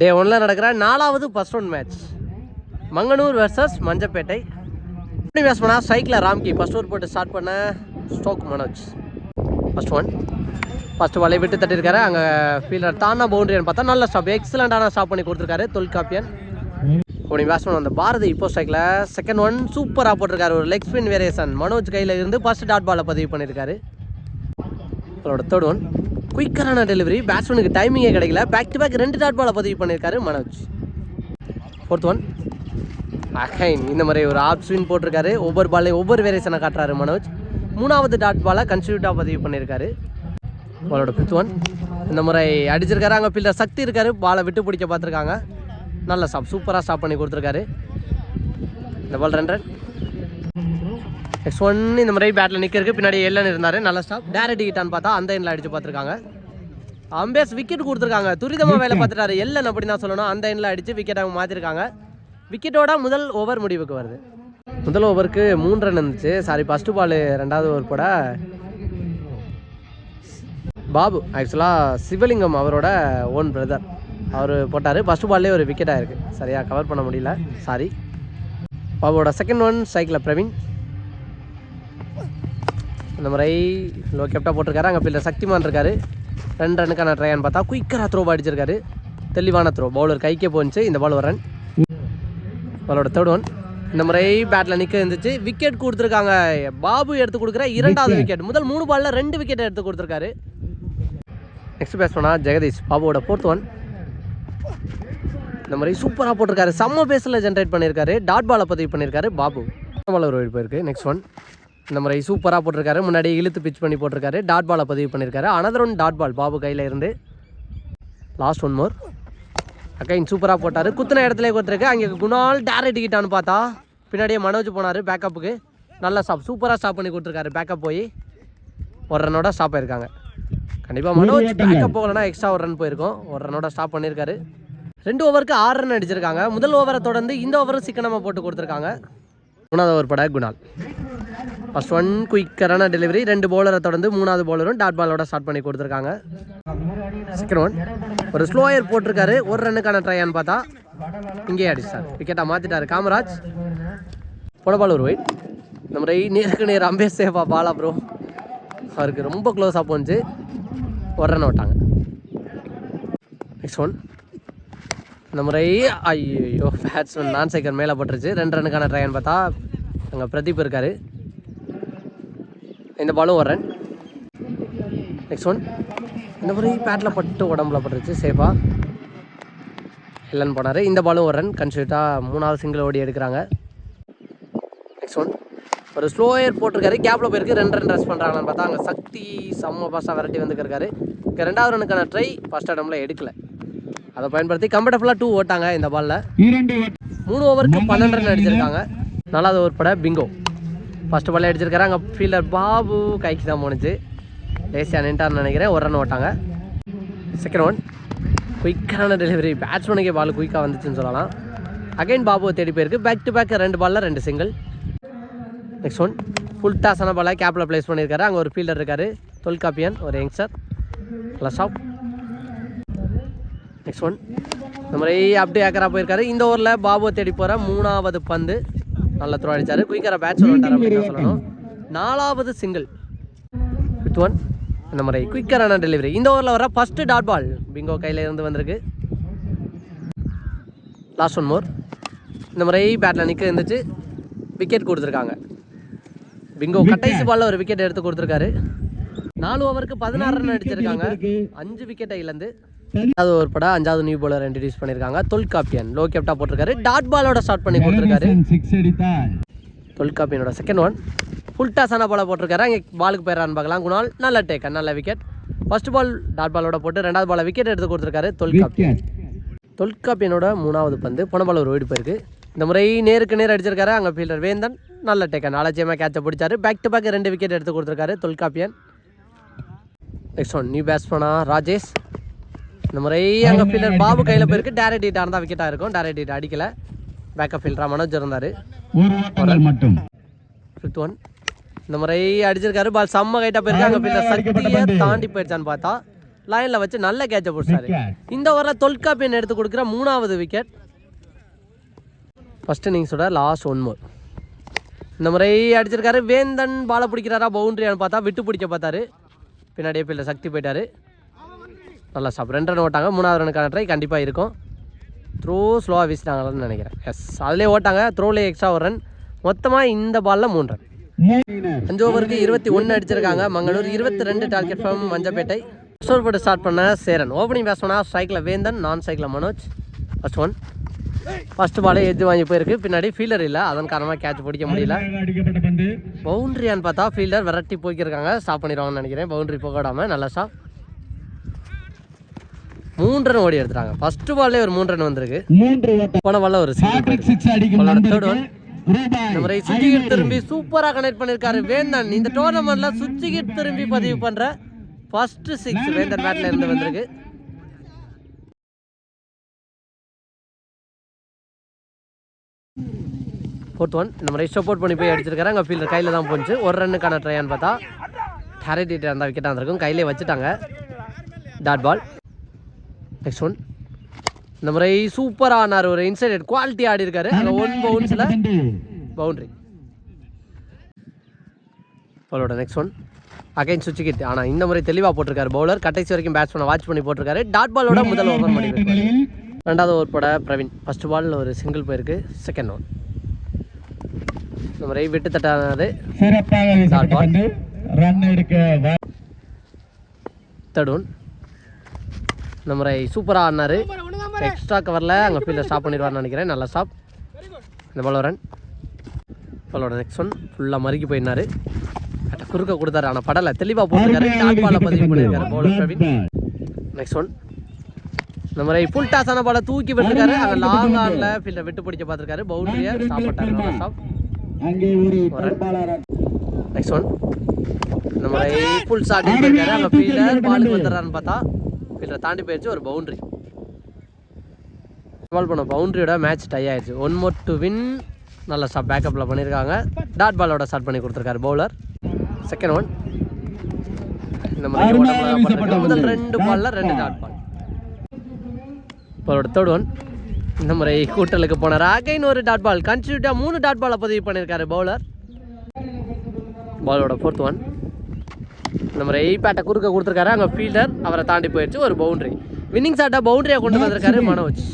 டே ஒன்றில் நடக்கிற நாலாவது first one match Manganur versus Manjapettai. எப்படி மேட்ச் பண்ணால் சைக்கிளில் ராம்கி ஃபர்ஸ்ட் ஓவர் போட்டு ஸ்டார்ட் பண்ண ஸ்டோக் மனோஜ். ஃபர்ஸ்ட் ஒன் ஃபர்ஸ்ட் வலை விட்டு தட்டியிருக்காரு. அங்கே ஃபீல்டர் தானா பவுண்டரின்னு பார்த்தா நல்ல ஸ்டாப் எக்ஸலண்டான ஸ்டாப் பண்ணி கொடுத்துருக்காரு தொல்காப்பியன் அப்படி பேட்ஸ்மேன் அந்த பாரதி இப்போ ஸ்ட்ரைக்கில் செகண்ட் ஒன் சூப்பராக போட்டிருக்காரு. ஒரு லெக் ஸ்பின் வேரியேஷன் மனோஜ் கையில் இருந்து ஃபர்ஸ்ட் டாட் பாலை பதிவு பண்ணியிருக்காரு. அவரோட தேர்ட் ஒன் குயிக்கரான டெலிவரி பேட்ஸ்மேனுக்கு டைமிங்கே கிடைக்கல. பேக் டு பேக் ரெண்டு டாட் பாலை பதிவு பண்ணியிருக்காரு மனோஜ். ஃபோர்த் ஒன் அகைன் இந்த மாதிரி ஒரு ஆப் ஸ்வின் போட்டிருக்காரு. ஒவ்வொரு பாலையும் ஒவ்வொரு வேரியேஷனை காட்டுறாரு மனோஜ். மூணாவது டாட் பாலை கன்சியூட்டாக பதிவு பண்ணியிருக்காரு. பாலோட ஃபிஃப்த் ஒன் இந்த முறை அடிச்சிருக்காரு. அங்கே ஃபீல்டர் சக்தி இருக்காரு. பாலை விட்டு பிடிக்க பார்த்துருக்காங்க. நல்ல ஸ்டாப் சூப்பராக ஸ்டாப் பண்ணி கொடுத்துருக்காரு. இந்த பால் ரெண்டு ரன் நெக்ஸ்ட் ஒன் இந்த மாதிரி பேட்டில் நிற்கிறதுக்கு பின்னாடி எல்லன் இருந்தார். நல்ல ஸ்டாப் டேரக்ட் ஹிட்டான்னு பார்த்தா அந்த எண்ணில் அடிச்சு பார்த்துருக்காங்க. அம்பேஸ் விக்கெட் கொடுத்துருக்காங்க. துரிதமாக வேலை பார்த்துட்டாரு. எல்லன் அப்படி தான் சொல்லணும் அந்த எண்ணில் அடித்து விக்கெட் அவங்க மாற்றிருக்காங்க விக்கெட்டோட முதல் ஓவர் முடிவுக்கு வருது. முதல் ஓவருக்கு மூணு ரன் இருந்துச்சு. சாரி ஃபஸ்ட்டு பால் ரெண்டாவது ஓவர் போட பாபு ஆக்சுவலாக சிவலிங்கம் அவரோட ஓன் பிரதர் அவர் போட்டார். ஃபஸ்ட்டு பால்லே ஒரு விக்கெட் ஆயிருக்கு. சரியாக கவர் பண்ண முடியல. சாரி பாபுவோட செகண்ட் ஒன் சைக்கிளில் பிரவீன் இந்த முறை லோ கேப்டாக போட்டிருக்காரு. அங்கே ஃபீல்டர் சக்திமான் இருக்காரு. ரெண்டு ரன்னுக்கான ட்ரையான்னு பார்த்தா குயிக்கராக த்ரோ அடிச்சிருக்காரு. தெளிவான த்ரோ பவுலர் கைக்கே போணுச்சு இந்த பால் ஒரு ரன் பாலோட தேர்ட் ஒன் இந்த முறை பேட்டில் நிற்க இருந்துச்சு. விக்கெட் கொடுத்துருக்காங்க. பாபு எடுத்து கொடுக்குற இரண்டாவது விக்கெட் முதல் மூணு பாலில் ரெண்டு விக்கெட் எடுத்து கொடுத்துருக்காரு. நெக்ஸ்ட் பேட்ஸ்மேனா ஜெகதீஷ். பாபுவோட ஃபோர்த் ஒன் இந்த மாதிரி சூப்பராக போட்டிருக்காரு. செம்ம பேஸில் ஜென்ரேட் பண்ணியிருக்காரு. டாட் பாலை பதிவு பண்ணியிருக்காரு பாபு. பால் ஒரு போயிருக்கு. நெக்ஸ்ட் ஒன் இந்த மாதிரி சூப்பராக போட்டிருக்காரு. முன்னாடி இழுத்து பிச் பண்ணி போட்டிருக்காரு. டாட் பாலை பதிவு பண்ணியிருக்காரு another one dot ball Babu கையில் இருந்து. லாஸ்ட் ஒன் மோர் அகைன் சூப்பராக போட்டார். குத்துன இடத்துல கொடுத்துருக்கு. அங்கே குணால் டேரக்ட் கிட்டான்னு பார்த்தா பின்னாடியே மனோஜ் போனார் பேக்கப்புக்கு நல்லா ஸ்டாப் சூப்பராக ஸ்டாப் பண்ணி கொடுத்துருக்காரு. பேக்கப் போய் ஒரு ரன்னோட ஸ்டாப் ஆயிருக்காங்க. கண்டிப்பாக மனோஜ் பேக்கப் போகலன்னா எக்ஸ்ட்ரா ஒரு ரன் போயிருக்கும். ஒரு ரன்னோட ஸ்டாப் பண்ணியிருக்காரு ரெண்டு ஓவருக்கு ஆறு ரன் அடிச்சிருக்காங்க. முதல் ஓவரை தொடர்ந்து இந்த ஓவரும் சிக்கனமாக போட்டு கொடுத்துருக்காங்க. மூணாவது ஓவர் பட குணால். ஃபஸ்ட் ஒன் குயிக்கரான டெலிவரி ரெண்டு பவுலரை தொடர்ந்து மூணாவது போலரும் டாட் பாலோட ஸ்டார்ட் பண்ணி கொடுத்துருக்காங்க. செகண்ட் ஒன் ஒரு ஸ்லோயர் போட்டிருக்காரு. ஒரு ரன்னுக்கான ட்ரையான்னு பார்த்தா இங்கேயே அடிச்சார் விக்கெட்டாக மாற்றிட்டாரு காமராஜ். போடபால் ஒரு ஒயிட் இந்த முறை நேருக்கு நேர் அம்பேஸ் சேஃபா பாலா ப்ரோ அவருக்கு ரொம்ப க்ளோஸாக போச்சு. ஒரு ரன் விட்டாங்க. நெக்ஸ்ட் ஒன் இந்த முறை ஐயோ பேட்ஸ்மேன் நான் சைக்கர் மேலே போட்டுருச்சு. ரெண்டு ரன்னுக்கான ட்ரையான்னு பார்த்தா அங்கே பிரதீப் இருக்கார். இந்த பாலும் ஒரு ரன் நெக்ஸ்ட் ஒன் இந்த முறை பேட்டில் பட்டு உடம்புல பட்டுருச்சு சேஃபாக இல்லைன்னு போனார். இந்த பாலும் ஒரு ரன் கன்சியூட்டாக மூணாவது சிங்கிள் ஓடி எடுக்கிறாங்க. நெக்ஸ்ட் ஒன் ஒரு ஸ்லோயர் போட்டிருக்காரு. கேப்பில் போயிருக்கு. ரெண்டு ரன் ரஸ் பண்ணுறாங்கன்னு பார்த்தா அங்கே சக்தி செம்ம பாஸாக விரட்டி வந்துருக்காரு. இங்கே ரெண்டாவது ரனுக்கான ட்ரை ஃபஸ்ட் இடம்ல எடுக்கல. அதை பயன்படுத்தி கம்ஃபர்டபுளாக டூ ஓட்டாங்க இந்த பாலில் மூணு ஓவருக்கு பன்னெண்டு ரன் அடிச்சிருக்காங்க. நாலாவது ஓவர் பட பிங்கோ ஃபஸ்ட்டு பால் அடிச்சிருக்காரு அங்கே ஃபீல்டர் பாபு கைக்கு தான் போணுச்சு. லேசியாக நின்ட்டார்னு நினைக்கிறேன். ஒரு ரன் ஓட்டாங்க. செகண்ட் ஒன் குயிக்கான டெலிவரி பேட்ஸ்மேனுக்கே பால் குயிக்காக வந்துச்சுன்னு சொல்லலாம். அகைன் பாபுவை தேடி போயிருக்கு. பேக் டு பேக் ரெண்டு பாலில் ரெண்டு சிங்கிள் நெக்ஸ்ட் ஒன் ஃபுல் டாஸான பாலை கேப்பில் ப்ளேஸ் பண்ணியிருக்காரு. அங்கே ஒரு ஃபீல்டர் இருக்கார். தொல்காப்பியன் ஒரு youngster plus off next one இந்த மாதிரி அப்படியே ஏக்கரா போயிருக்காரு. இந்த ஓவரில் பாபுவை தேடி போகிற மூணாவது பந்து. நல்ல த்ரோ அடிச்சாரு. குயிக்கராக பேட்ஸ் வந்துட்டார் அப்படின்னு சொல்லணும். நாலாவது சிங்கிள் வித் ஒன் இந்த மாதிரி குயிக்கரான டெலிவரி இந்த ஓவரில் வர ஃபஸ்ட்டு டாட் பால் பிங்கோ கையில் இருந்து வந்திருக்கு. லாஸ்ட் ஒன் மோர் இந்த மாதிரி பேட்டில் நிற்க இருந்துச்சு. விக்கெட் கொடுத்துருக்காங்க. பிங்கோ கடைசி பால்ல ஒரு விக்கெட் எடுத்து கொடுத்துருக்காரு. நாலு ஓவருக்கு பதினாறு ரன் அடிச்சிருக்காங்க. அஞ்சு விக்கெட்டை இழந்து. அஞ்சாவது ஓவர் பட அஞ்சாவது நியூ பாலர் இன்ட்ரடியூஸ் பண்ணியிருக்காங்க தொல்காப்பியன் லோ கேப்டா போட்டிருக்காரு. டாட் பாலோட ஸ்டார்ட் பண்ணி கொடுத்துருக்காரு தொல்காப்பியனோட செகண்ட் ஒன் ஃபுல் டாஸான பாலை போட்டிருக்காரு. அங்கே பாலுக்கு போயிடறான்னு பார்க்கலாம். குணால் நல்ல டேக் நல்ல விக்கெட் ஃபர்ஸ்ட் பால் டாட் பாலோட போட்டு ரெண்டாவது பாலை விக்கெட் எடுத்து கொடுத்துருக்காரு தொல்காப்பியன் தொல்காப்பியனோட மூணாவது பந்து போன பால் ஒரு ஓடி போயிருக்கு. இந்த முறை நேருக்கு நேர் அடிச்சிருக்காரு. அங்கே ஃபீல்டர் வேந்தன் நல்ல டேக்கன் அலட்சியமாக கேட்சை பிடிச்சாரு. பேக் டு பேக் ரெண்டு விக்கெட் எடுத்து கொடுத்துருக்காரு தொல்காப்பியன் நெக்ஸ்ட் ஒன் நியூ பேட்ஸ்மேனா ராஜேஷ். இந்த முறை அங்கே ஃபீல்டர் பாபு கையில் போயிருக்கு. டேரக்ட் ஹீட் இருந்தால் விக்கெட்டாக இருக்கும். டேரக்ட் ஹீட் அடிக்கல. பேக்கப் ஃபீல்டராக மனோஜ் இருந்தார். மட்டும். ஃபிஃப்த் ஒன் இந்த முறை அடிச்சிருக்காரு. பால் செம்ம கைட்டாக போயிருக்கு. அங்கே ஃபீல்டர் சக்தியை தாண்டி போயிடுச்சான்னு பார்த்தா லைனில் வச்சு நல்ல கேட்சை பிடிச்சாரு. இந்த ஓவரில் தொல்காப்பியன் எடுத்து கொடுக்குற மூணாவது விக்கெட் ஃபஸ்ட் இன்னிங்ஸோட லாஸ்ட் ஒன் மோர் இந்த முறை அடிச்சிருக்காரு. வேந்தன் பாலை பிடிக்கிறாரா? பவுண்டரியான்னு பார்த்தா விட்டு பிடிக்க பார்த்தாரு. பின்னாடியே பிள்ளை சக்தி போயிட்டாரு. நல்லா ஸ்டாப் ரெண்டு ரன் ஓட்டாங்க மூணாவது ரனுக்கான ட்ரை கண்டிப்பாக இருக்கும். த்ரோ ஸ்லோவாக வீசிட்டாங்களான்னு நினைக்கிறேன். எஸ் அதுலேயே ஓட்டாங்க. த்ரோலே எக்ஸ்ட்ரா ஒரு ரன் மொத்தமாக இந்த பாலில் மூணு ரன் அஞ்சு ஓவருக்கு இருபத்தி ஒன்று அடிச்சிருக்காங்க. மங்களூர் இருபத்தி ரெண்டு டார்கெட் ஃப்ரம் மஞ்சப்பேட்டை. ஸ்டோர் போட்டு ஸ்டார்ட் பண்ண சேரன். ஓப்பனிங் பேட்ஸ்மனா ஸ்ட்ரைக்கில் வேந்தன் நான் ஸ்ட்ரைக்கில் மனோஜ். ஃபர்ஸ்ட் ஒன் ஃபர்ஸ்ட் பாலே எஜ்ஜு வாங்கி போயிருக்கு. பின்னாடி ஃபீல்டர் இல்லை. அதன் காரணமாக கேட்ச் பிடிக்க முடியல. அடிக்கப்பட்ட பவுண்டரியான்னு பார்த்தா ஃபீல்டர் விரட்டி போய்க்கிருக்காங்க ஸ்டாப் பண்ணிடுவாங்கன்னு நினைக்கிறேன். பவுண்டரி போகாடாம நல்லா ஸ்டாப் மூன்று ரன் ஓடி எடுத்துட்டாங்க. ஃபர்ஸ்ட் பால்லே ஒரு மூணு ரன் வந்திருக்கு. மூன்று போன பால்ல ஒரு சிங்கிள் முறை சுஜிகிட் திரும்பி சூப்பராக கனெக்ட் பண்ணியிருக்காரு வேந்தன் இந்த டோர்னமெண்ட்ல சுஜிகிட் திரும்பி பதிவு பண்ற ஃபர்ஸ்ட் சிக்ஸ் வேந்தன் பேட்ல இருந்து வந்திருக்கு. ஃபோர்த் ஒன் முறை சப்போர்ட் பண்ணி போய் அடிச்சிருக்காரு. அங்கே ஃபீல்டர் கையில் தான் போச்சு. ஒரு ரன்னுக்கான ட்ரையான்னு பார்த்தா. டேரக்ட் அந்த விக்கெட்டாக இருந்திருக்கும். கையிலே வச்சுட்டாங்க. டாட் பால் நெக்ஸ்ட் ஒன் இந்த முறை சூப்பராக ஆனார் ஒரு இன்சைட் குவாலிட்டி ஆடி இருக்காரு. ஒன் பவுன்ஸில் பவுண்டரி பவுலோட நெக்ஸ்ட் ஒன் அகைன் சுவிட்ச் ஆனால் இந்த முறை தெளிவாக போட்டிருக்காரு பவுலர் கடைசி வரைக்கும் பேட்ஸ்மேனை வாட்ச் பண்ணி போட்டிருக்காரு. டாட் பாலோட முதல் ஓவர் பண்ணி நிலையில் ரெண்டாவது ஓவர் போட பிரவீன். ஃபர்ஸ்ட் பால் ஒரு சிங்கிள் போயிருக்கு. செகண்ட் ஒன் இந்த முறை விட்டு தட்டானது சிறப்பாக வீசப்பட்ட ball. பந்து ரன் எடுக்க தேர்ட் ஒன் இந்த முறை சூப்பராக ஆடினாரு. எக்ஸ்ட்ரா கவரில் அங்கே ஃபீல்டர் ஸ்டாப் பண்ணிடுவார்னு நினைக்கிறேன். நல்லா ஸ்டாப் இந்த பால் ரன் பாலோட நெக்ஸ்ட் ஒன் ஃபுல்லாக மறுக்கி போயினாரு கரெக்டாக குறுக்க கொடுத்தாரு ஆனால் படலை. தெளிவாக போட்டிருக்காரு. டாட் பாலை பதிவு பண்ணியிருக்காரு பவுலர் பிரவீன் நெக்ஸ்ட் ஒன் இந்த முறை ஃபுல் டாஸ் ஆன பாலை தூக்கி விட்டுருக்காரு. அங்கே லாங் ஆனில் ஃபீல்டர் விட்டு பிடிக்க பார்த்துருக்காரு. பவுண்டரியை ஸ்டாப் பண்ணிட்டாரு. நல்லா ஸ்டாப் நெக்ஸ்ட் ஒன் இந்த முறை ஃபுல் போயிருக்காரு அங்கே ஃபீல்டர் பாலுக்கு வந்துடுறான்னு பார்த்தா. ஃபீல்டரை தாண்டி போயிடுச்சு ஒரு பவுண்டரி பால் பண்ண பவுண்டரியோட மேட்ச் டை ஆயிடுச்சு. ஒன் மோர் டு வின் நல்ல ஸ்டாப் பேக்கப்பில் பண்ணியிருக்காங்க டாட் பாலோட ஸ்டார்ட் பண்ணி கொடுத்துருக்காரு பவுலர் செகண்ட் ஒன் இந்த போட்டிருக்காரு. முதல். ரெண்டு பால்ல ரெண்டு. டாட் பால் பாலோட தேர்ட் ஒன் இந்த முறை கூட்டலுக்கு போனார் அகைன் ஒரு டாட் பால் கன்சியூட்டாக மூணு டாட் பாலை பதிவு பண்ணியிருக்காரு பவுலர் பாலோட ஃபோர்த் ஒன் இந்த முறை பேட்டை குறுக்க கொடுத்துருக்காரு. அங்கே ஃபீல்டர் அவரை தாண்டி போயிடுச்சு. ஒரு பவுண்டரி வின்னிங் ஷாட்டாக பவுண்டரியாக கொண்டு வந்திருக்காரு மனோஜ்.